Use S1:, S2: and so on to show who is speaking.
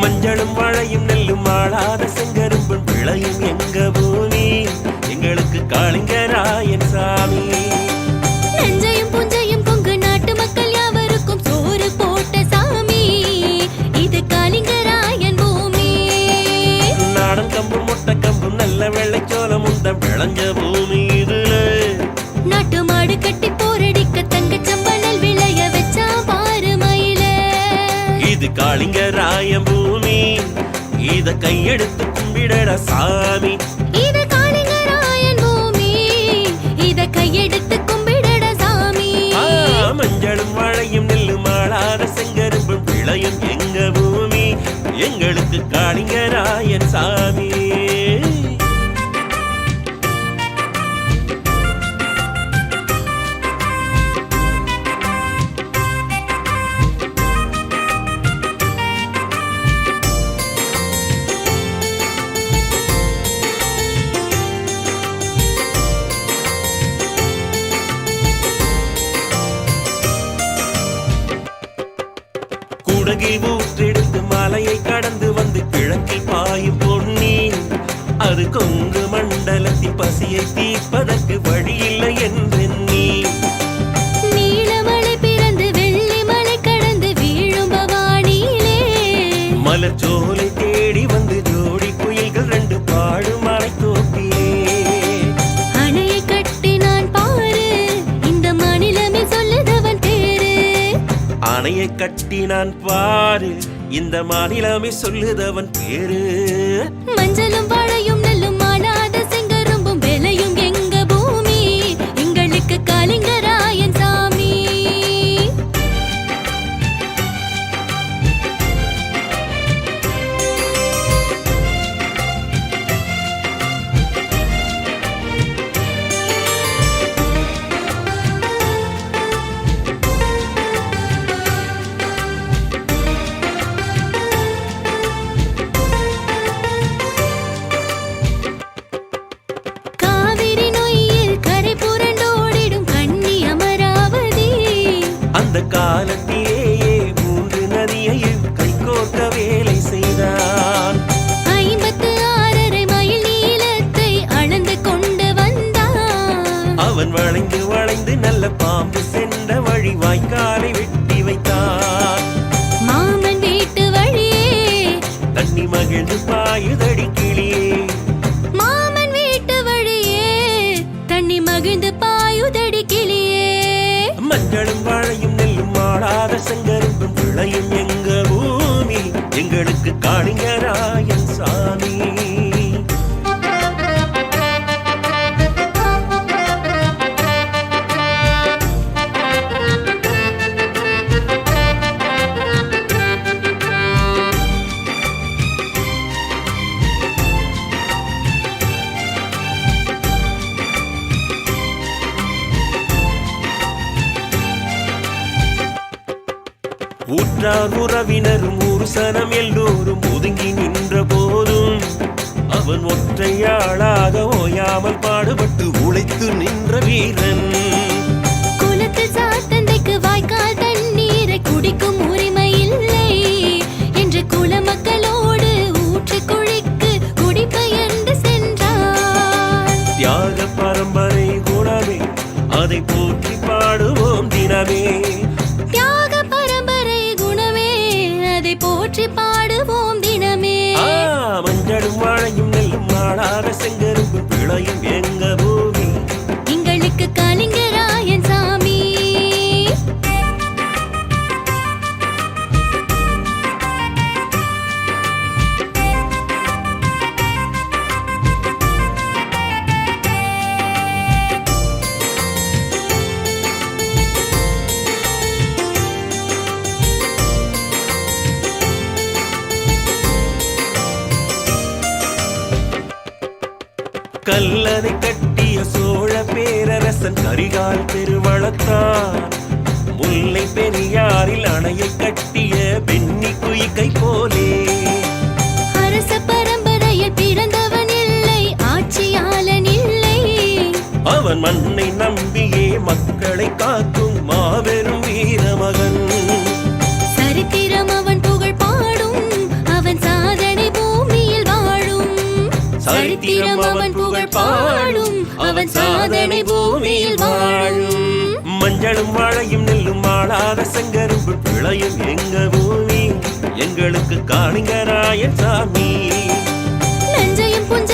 S1: மஞ்சளும் வாழையும் நெல்லும் ஆளாத செங்கரும்பும் விளையும் எங்க பூமி எங்களுக்கு காளிங்கராயன் சாமி. கையெடுத்து கும்பிடட சாமி.
S2: இது காளிங்கராயன் பூமி இத கையெடுத்து கும்பிடட சாமி.
S1: ஆ, மஞ்சளும் வாழையும் நெல்லும் ஆளாத செங்கரும்பும் விளையும் எங்க பூமி. எங்களுக்கு காளிங்கராயன் மலையை கடந்து வந்து கிழக்கில் பாயும் பொன்னி அது கொங்கு மண்டலத்தின் பசியை தீர்ப்பதற்கு வழியில்லை என்றெண்ணி
S2: நீலமலை பிறந்து வெள்ளி மலை கடந்து வீழும் பவானியிலே.
S1: மலர்ச்சோலை தேடி வந்து ஜோடி குயில்கள் ரெண்டு பாடும் மலை தோப்பிலே.
S2: அணையை கட்டினான் பாரு இந்த மாநிலமே சொல்லுதவன் பேரு
S1: அணையை கட்டி நான் பாரு இந்த மாநிலமே சொல்லுதவன் பேரு.
S2: மஞ்சளும்
S1: மஞ்சளும் வாழையும் நெல்லும் ஆடாத செங்கரும்பும் விளையும் எங்க பூமி. எங்களுக்கு காணிங்கராயன் சாமி. ஊற்றார் உறவினரும் ஒரு சனம் எல்லோரும் ஒதுங்கி நின்ற போதும். அவன் ஒற்றையாளாக ஓயாமல் பாடுபட்டு உழைக்க போற்றி பாடுவோம் தினமே. மஞ்சளும் வாழையும் நெல்லும் ஆடாத செங்கரும்பு பிழையும் எங்க கல்லறை கட்டிய சோழ பேரரசன் கரிகால் பெருவளத்தான் முல்லை பெரியாரில் அணையை கட்டிய பெண்ணி குயிக்கை போலே.
S2: அரச பரம்பரையில் பிறந்தவன் இல்லை ஆட்சியாளன் இல்லை.
S1: அவன் மண்ணை நம்பியே மக்களை காக்கும் மாபெரும் வீரமகன்.
S2: சரித்திரம் அவன் புகழ் பாடும். அவன் சாதனை பூமியில் வாழும்.
S1: மஞ்சளும் வாழையும் நெல்லும் வாழாத செங்கரும்பு பிழையும் எங்க பூமி? எங்களுக்கு காணிங்கராயன் சாமி.
S2: நஞ்சையும் புஞ்சையும்